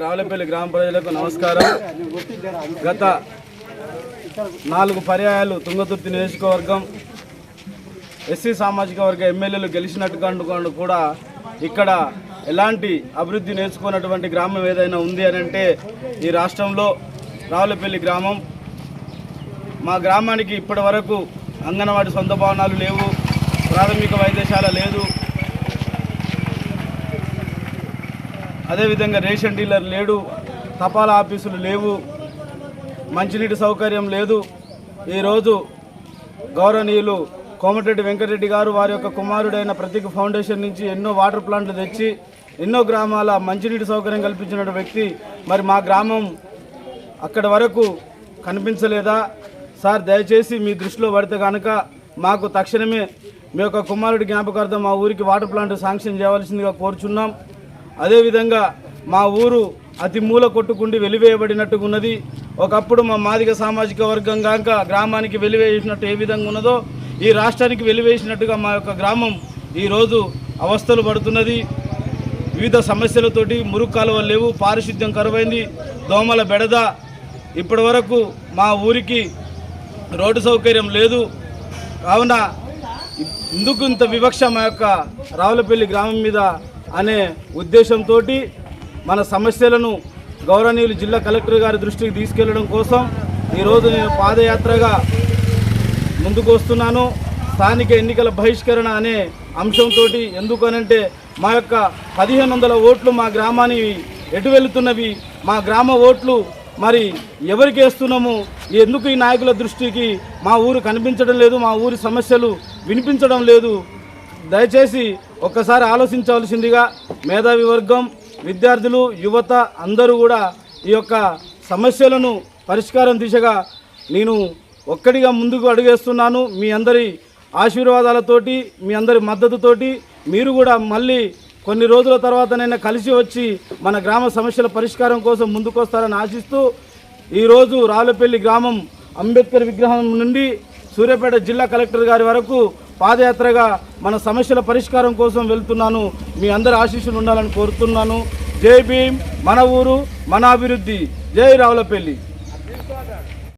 రావులపల్లి గ్రామ ప్రజలకు నమస్కారం. గత నాలుగు పర్యాయాలు తుంగతుర్తి నియోజకవర్గం ఎస్సీ సామాజిక వర్గ ఎమ్మెల్యేలు గెలిచినట్టు కూడా ఇక్కడ ఎలాంటి అభివృద్ధి నేర్చుకున్నటువంటి గ్రామం ఏదైనా ఉంది అని అంటే ఈ రాష్ట్రంలో రావులపల్లి గ్రామం. మా గ్రామానికి ఇప్పటి వరకు అంగన్వాడీ సొంత భవనాలు లేవు ప్రాథమిక వైద్యశాల లేదు అదేవిధంగా రేషన్ డీలర్ లేడు తపాలా ఆఫీసులు లేవు మంచినీటి సౌకర్యం లేదు. ఈరోజు గౌరవనీయులు కోమటిరెడ్డి వెంకటరెడ్డి గారు వారి యొక్క కుమారుడైన ప్రతీక ఫౌండేషన్ నుంచి ఎన్నో వాటర్ ప్లాంట్లు తెచ్చి ఎన్నో గ్రామాల మంచినీటి సౌకర్యం కల్పించిన వ్యక్తి. మరి మా గ్రామం అక్కడి వరకు కనిపించలేదా? సార్ దయచేసి మీ దృష్టిలో పడితే కనుక మాకు తక్షణమే మీ యొక్క కుమారుడి జ్ఞాపకార్థం మా ఊరికి వాటర్ ప్లాంట్ శాంక్షన్ చేయవలసిందిగా కోరుచున్నాం. అదేవిధంగా మా ఊరు అతి మూల కొట్టుకుండి వెలివేయబడినట్టుగా ఉన్నది ఒకప్పుడు మా మాదిగ సామాజిక వర్గం కాక గ్రామానికి వెలివేసినట్టు ఏ విధంగా ఉన్నదో ఈ రాష్ట్రానికి వెలివేసినట్టుగా మా యొక్క గ్రామం ఈరోజు అవస్థలు పడుతున్నది. వివిధ సమస్యలతోటి మురుగు కాలువలు లేవు పారిశుద్ధ్యం కరువైంది దోమల బెడద. ఇప్పటి వరకు మా ఊరికి రోడ్డు సౌకర్యం లేదు. కావున ఎందుకు ఇంత వివక్ష మా యొక్క రావులపల్లి గ్రామం మీద అనే ఉద్దేశంతో మన సమస్యలను గౌరవనీయులు జిల్లా కలెక్టర్ గారి దృష్టికి తీసుకెళ్ళడం కోసం ఈరోజు నేను పాదయాత్రగా ముందుకు వస్తున్నాను. స్థానిక ఎన్నికల బహిష్కరణ అనే అంశంతో ఎందుకనంటే మా యొక్క పదిహేను వందల ఓట్లు మా గ్రామానికి ఎటు వెళుతున్నవి మా గ్రామ ఓట్లు మరి ఎవరికి వేస్తున్నాము ఎందుకు ఈ నాయకుల దృష్టికి మా ఊరు కనిపించడం లేదు మా ఊరి సమస్యలు వినిపించడం లేదు. దయచేసి ఒక్కసారి ఆలోచించవలసిందిగా మేధావి వర్గం విద్యార్థులు యువత అందరూ కూడా ఈ యొక్క సమస్యలను పరిష్కారం దిశగా నేను ఒక్కడిగా ముందుకు అడుగేస్తున్నాను. మీ అందరి ఆశీర్వాదాలతోటి మీ అందరి మద్దతుతోటి మీరు కూడా మళ్ళీ కొన్ని రోజుల తర్వాతనైనా కలిసి వచ్చి మన గ్రామ సమస్యల పరిష్కారం కోసం ముందుకొస్తారని ఆశిస్తూ ఈరోజు రావులపల్లి గ్రామం అంబేద్కర్ విగ్రహం నుండి సూర్యాపేట జిల్లా కలెక్టర్ గారి వరకు పాదయాత్రగా మన సమస్యల పరిష్కారం కోసం వెళ్తున్నాను. మీ అందరి ఆశీస్సులు ఉండాలని కోరుతున్నాను. జై భీమ్ మన ఊరు మన అభివృద్ధి. జై రావులపల్లి.